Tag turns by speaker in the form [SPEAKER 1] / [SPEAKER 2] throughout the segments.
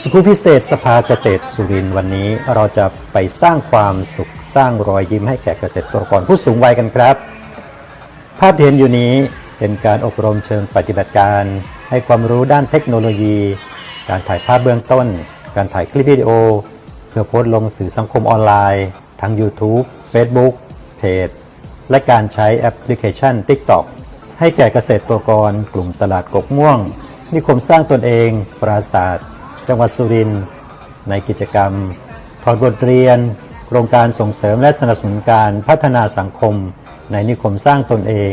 [SPEAKER 1] สกูพิเศษสภาเกษตรสุรินทร์วันนี้เราจะไปสร้างความสุขสร้างรอยยิ้มให้แก่เกษตรกรผู้สูงวัยกันครับ ภาพที่เห็นอยู่นี้เป็นการอบรมเชิงปฏิบัติการ ให้ความรู้ด้านเทคโนโลยี การถ่ายภาพเบื้องต้น การถ่ายคลิปวิดีโอ เพื่อโพสต์ลงสื่อสังคมออนไลน์ ทั้ง YouTube Facebook เพจ และการใช้แอปพลิเคชัน TikTok ให้แก่เกษตรกร กลุ่มตลาดกกม่วง นิคมสร้างตนเอง ปราศาสตร์ จังหวัดสุรินทร์ในกิจกรรมถอดบทเรียน โครงการส่งเสริมและสนับสนุนการพัฒนาสังคม ในนิคมสร้างตนเอง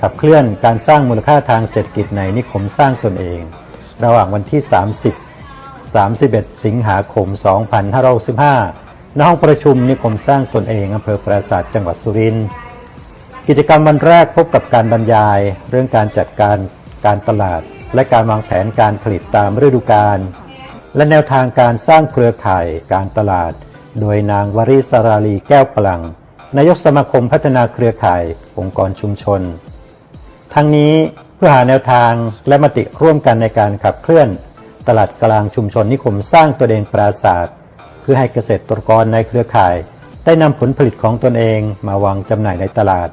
[SPEAKER 1] ขับเคลื่อนการสร้างมูลค่าทางเศรษฐกิจในนิคมสร้างตนเอง ระหว่างวันที่ 30 31 สิงหาคม 2565ณห้องประชุมนิคมสร้างตนเองอำเภอปราศาสาทจังหวัดสุรินทร์ กิจกรรมวันแรกพบกับการบรรยาย เรื่องการจัดการการตลาด และการวางแผนการผลิตตามฤดูกาลและแนวทางการสร้างเครือข่ายการตลาด โดยนางวริศราลีแก้วปลัง นายกสมาคมพัฒนาเครือข่ายองค์กรชุมชน ทั้งนี้เพื่อหาแนวทางและมติร่วมกันในการขับเคลื่อน ตลาดกลางชุมชนนิคมสร้างตัวเองปราศาสตร์ เพื่อให้เกษตรกรในเครือข่าย ได้นำผลผลิตของตนเองมาวางจำหน่ายในตลาด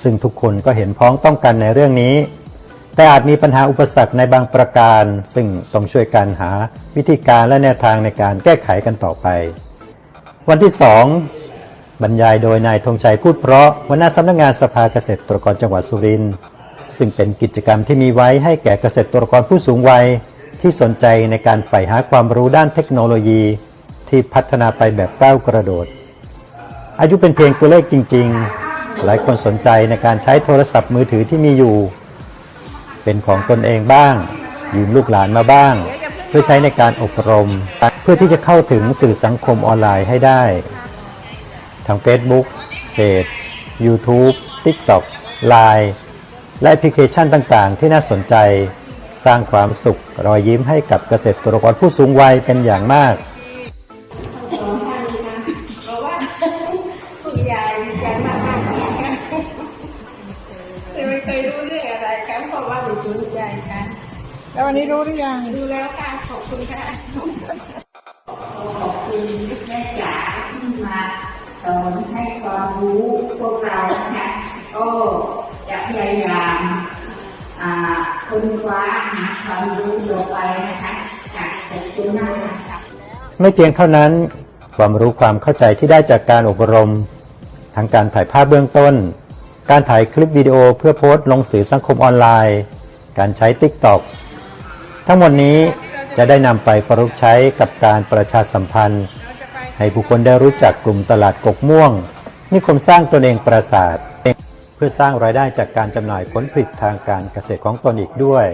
[SPEAKER 1] ซึ่งทุกคนก็เห็นพ้องต้องกันในเรื่องนี้ แต่อาจมีปัญหาอุปสรรคในบางประการ ซึ่งต้องช่วยกันหาวิธีการและแนวทางในการแก้ไขกันต่อไป วันที่ 2 บรรยายโดยนายธงชัยพูดเพราะหัวหน้าสำนักงานสภาเกษตรกรจังหวัดสุรินทร์ซึ่งเป็นกิจกรรมที่มีไว้ให้แก่เกษตรกรผู้สูงวัย ที่สนใจในการใฝ่หาความรู้ด้านเทคโนโลยี ที่พัฒนาไปแบบก้าวกระโดด อายุเป็นเพียงตัวเลขจริง ๆ หลายคนสนใจในการใช้โทรศัพท์มือถือที่มีอยู่ เป็นของตนเองบ้าง ยืมลูกหลานมาบ้าง เพื่อใช้ในการอบรม เพื่อที่จะเข้าถึงสื่อสังคมออนไลน์ให้ได้ ทาง Facebook เพจ YouTube TikTok Line และแอปพลิเคชันต่างๆ ที่น่าสนใจ สร้างความสุขรอยยิ้มให้กับเกษตรกรผู้สูงวัยเป็นอย่างมาก
[SPEAKER 2] เพราะว่าดูสนใจกัน
[SPEAKER 3] แล้ววันนี้รู้หรือยัง
[SPEAKER 2] ดูแล้วค่ะ ขอบคุณค่ะ
[SPEAKER 4] ขอบคุณแม่จ๋าที่มาสอนให้ความรู้พวกเรานะคะก็จะพยายามอ่าค้นคว้าหาความรู้ต่อไปนะคะค่ะขอบคุณมากค่ะ
[SPEAKER 1] ไม่เพียงเท่านั้น ความรู้ความเข้าใจที่ได้จากการอบรม ทั้งการถ่ายภาพเบื้องต้น การถ่ายคลิปวิดีโอเพื่อโพสต์ลงสื่อสังคมออนไลน์ การใช้ TikTok ทั้งหมดนี้จะได้นำไปประยุกต์ใช้กับการประชาสัมพันธ์ ให้ผู้คนได้รู้จักกลุ่มตลาดกกม่วง นิคมสร้างตนเองปราสาทเพื่อสร้างรายได้จากการจำหน่ายผลผลิตทางการเกษตรของตนอีกด้วย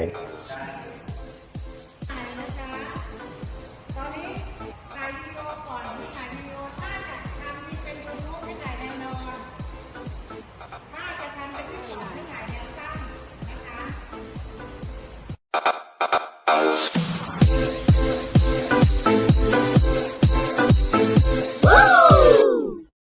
[SPEAKER 1] Mars.